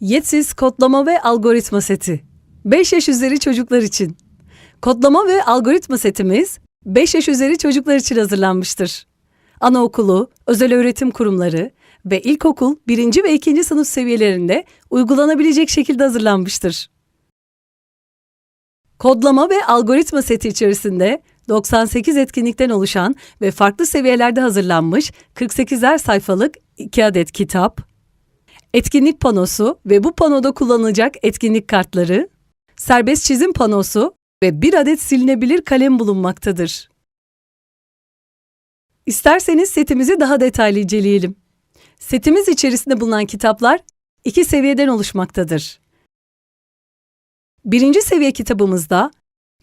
Yetsiz kodlama ve algoritma seti. 5 yaş üzeri çocuklar için. Kodlama ve algoritma setimiz 5 yaş üzeri çocuklar için hazırlanmıştır. Anaokulu, özel öğretim kurumları ve ilkokul 1. ve 2. sınıf seviyelerinde uygulanabilecek şekilde hazırlanmıştır. Kodlama ve algoritma seti içerisinde 98 etkinlikten oluşan ve farklı seviyelerde hazırlanmış 48'er sayfalık 2 adet kitap, etkinlik panosu ve bu panoda kullanılacak etkinlik kartları, serbest çizim panosu ve bir adet silinebilir kalem bulunmaktadır. İsterseniz setimizi daha detaylı inceleyelim. Setimiz içerisinde bulunan kitaplar iki seviyeden oluşmaktadır. Birinci seviye kitabımızda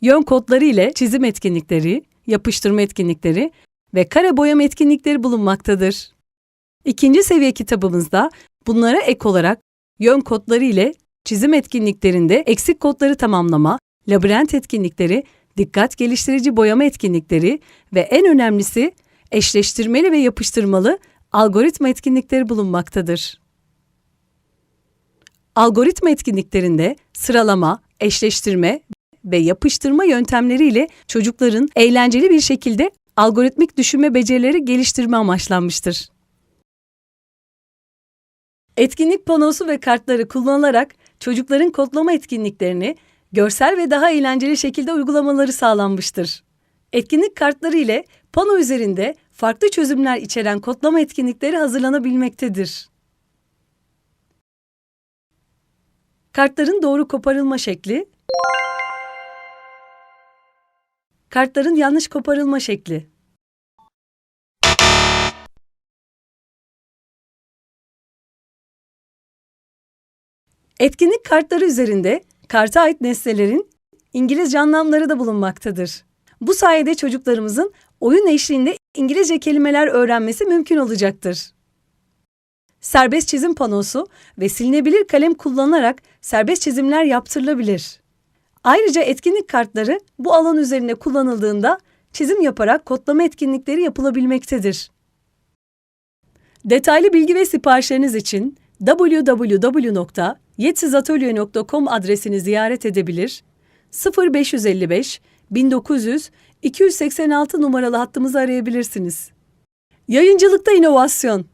yön kodları ile çizim etkinlikleri, yapıştırma etkinlikleri ve kare boyama etkinlikleri bulunmaktadır. İkinci seviye kitabımızda bunlara ek olarak yön kodları ile çizim etkinliklerinde eksik kodları tamamlama, labirent etkinlikleri, dikkat geliştirici boyama etkinlikleri ve en önemlisi eşleştirmeli ve yapıştırmalı algoritma etkinlikleri bulunmaktadır. Algoritma etkinliklerinde sıralama, eşleştirme ve yapıştırma yöntemleriyle çocukların eğlenceli bir şekilde algoritmik düşünme becerileri geliştirme amaçlanmıştır. Etkinlik panosu ve kartları kullanılarak çocukların kodlama etkinliklerini görsel ve daha eğlenceli şekilde uygulamaları sağlanmıştır. Etkinlik kartları ile pano üzerinde farklı çözümler içeren kodlama etkinlikleri hazırlanabilmektedir. Kartların doğru koparılma şekli, kartların yanlış koparılma şekli. Etkinlik kartları üzerinde karta ait nesnelerin İngilizce anlamları da bulunmaktadır. Bu sayede çocuklarımızın oyun eşliğinde İngilizce kelimeler öğrenmesi mümkün olacaktır. Serbest çizim panosu ve silinebilir kalem kullanılarak serbest çizimler yaptırılabilir. Ayrıca etkinlik kartları bu alan üzerinde kullanıldığında çizim yaparak kodlama etkinlikleri yapılabilmektedir. Detaylı bilgi ve siparişleriniz için www.yetsizatölye.com adresini ziyaret edebilir, 0555 1900 286 numaralı hattımızı arayabilirsiniz. Yayıncılıkta inovasyon